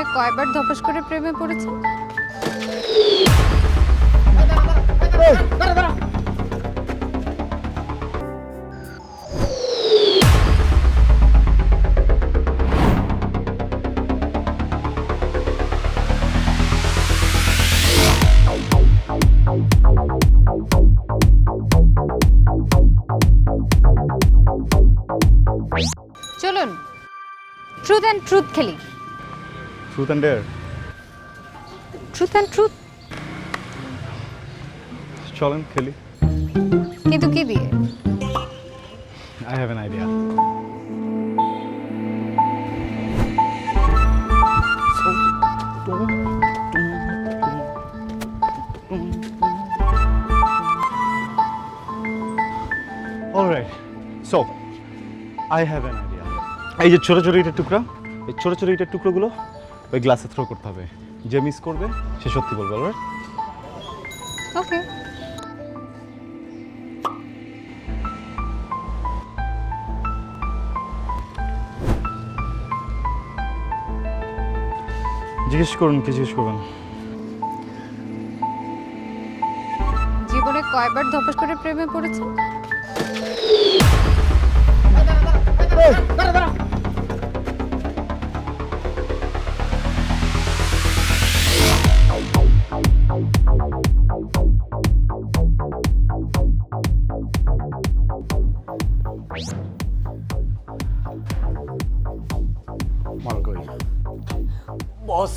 জীবনে কয়বার ধপাস করে প্রেমে পড়েছেন চলুন ট্রুথ অ্যান্ড ট্রুথ খেলি। Truth and dare truth and truth চলেন খেলি। কিন্তু কি দিয়ে? I have an idea alright so I have an idea এই যে ছোটো ছোটো ইটের টুকরা এই ছোটো ছোটো ইটের টুকরোগুলো ওই গ্লাসে থ্রো করতে হবে যে মিস করবে সে সত্যি বলবে অলরাইট ওকে জিজ্ঞেস করুন কি জিজ্ঞেস করবেন জীবনে কয়বার ধপাস করে প্রেমে পড়েছেন বস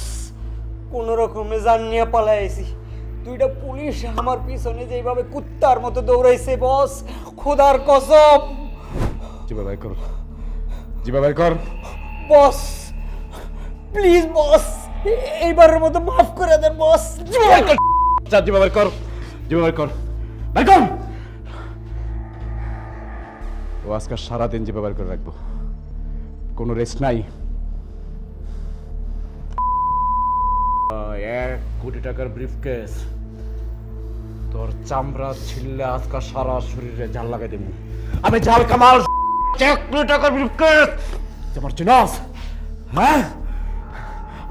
কোন রকমে জান নিয়ে পালাইছি দুইটা পুলিশ আমার পিছনে যেভাবে কুত্তার মতো দৌড়াইছে বস খোদার কসম। জিবা বাই কর জিবা বাই কর। বস প্লিজ বস এইবারের মতো মাফ করে দেন বস। যা জিবা বাই কর জিবা বাই কর বাই কর। ও আজকে সারাদিন জিবা বাই করে রাখব। কোনো রেস্ট নাই। এক কোটি টাকার ব্রিফকেস তোর চামড়া ছিললে আজকে সারা শরীরে জাল লাগাই দেবো। আমি জাল কামাল এক কোটি টাকার ব্রিফকেস তোমার চিনাস হ্যাঁ?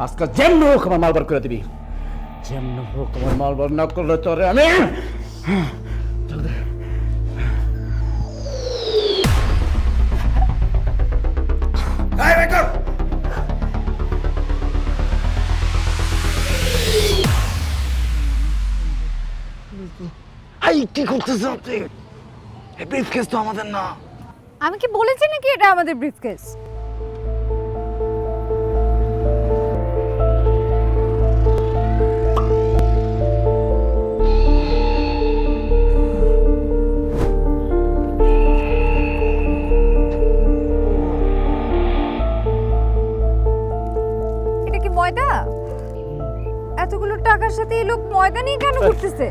আজকে যেমন হোক আমার মাল বার করে দিবি। যেমন হোক আমার মাল বার না করলে তোরে আমি আই কি করতেছেন আপনি? এই ব্রিফকেস তো আমাদের না। আমি কি বলেছি নাকি এটা আমাদের ব্রিফকেস এটা কি ময়দা? এতগুলো টাকার সাথে এই লোক ময়দা নিয়ে কেন ঘুরতেছে?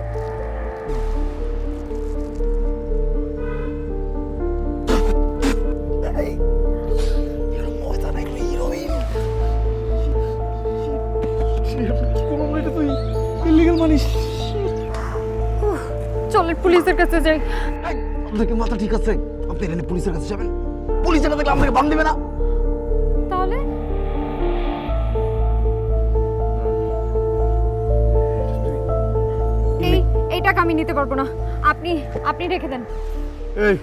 মানিস? চলেন পুলিশের কাছে যাই। আপনার কি মাথা ঠিক আছে? আপনি এখানে পুলিশের কাছে যাবেন? পুলিশ এটা দেখলে আপনাকে বান দেবে না। তাহলে? এই এই টাকা আমি নিতে পারব না। আপনি আপনি রেখে দেন। এই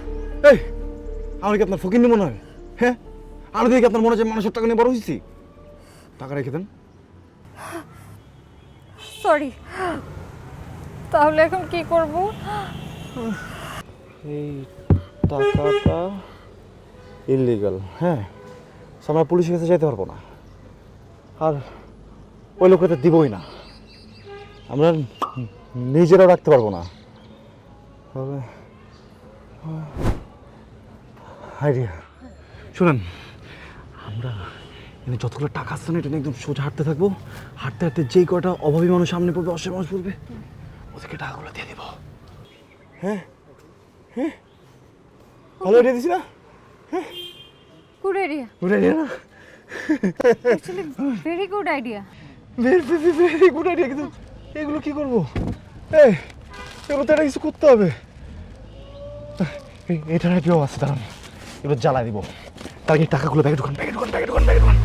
এই আমার কি আপনার ফকির মনে হয়? হ্যাঁ? আমি দেখি আপনার মনে হচ্ছে মানুষের টাকা নিয়ে বড় হয়েছি। টাকা রেখে দেন। সরি। তাহলে এখন কি করব? এই টাকাটা ইলিগাল হ্যাঁ? So, আমরা পুলিশের কাছে যেতে পারব না। আর ওই লোককে তো দিবই না। আমরা নিজেরাও রাখতে পারব না। তবে আইডিয়া। শুনেন আমরা এখানে যতগুলো টাকা আসছে না এটা নিয়ে একদম সোজা হাঁটতে থাকব। হাঁটতে হাঁটতে যেই কটা অভাবী মানুষ সামনে পড়বে অসহায় মানুষ পড়বে ওদেরকে টাকাগুলো দিয়ে দেবো। হ্যাঁ? হ্যাঁ? ভালো আইডিয়া দিছি না? গুড আইডিয়া গুড আইডিয়া না? Actually very good idea very very very good idea কিন্তু এগুলো কি করব? এই এগুলো তো একটা কিছু করতে হবে। এটার আইডিয়াও আছে দাঁড়ান। এগুলো জ্বালা দিব। তার আগে টাকাগুলো ব্যাগে ঢুকান ব্যাগে ঢুকান ব্যাগে ঢুকান ব্যাগে ঢুকান।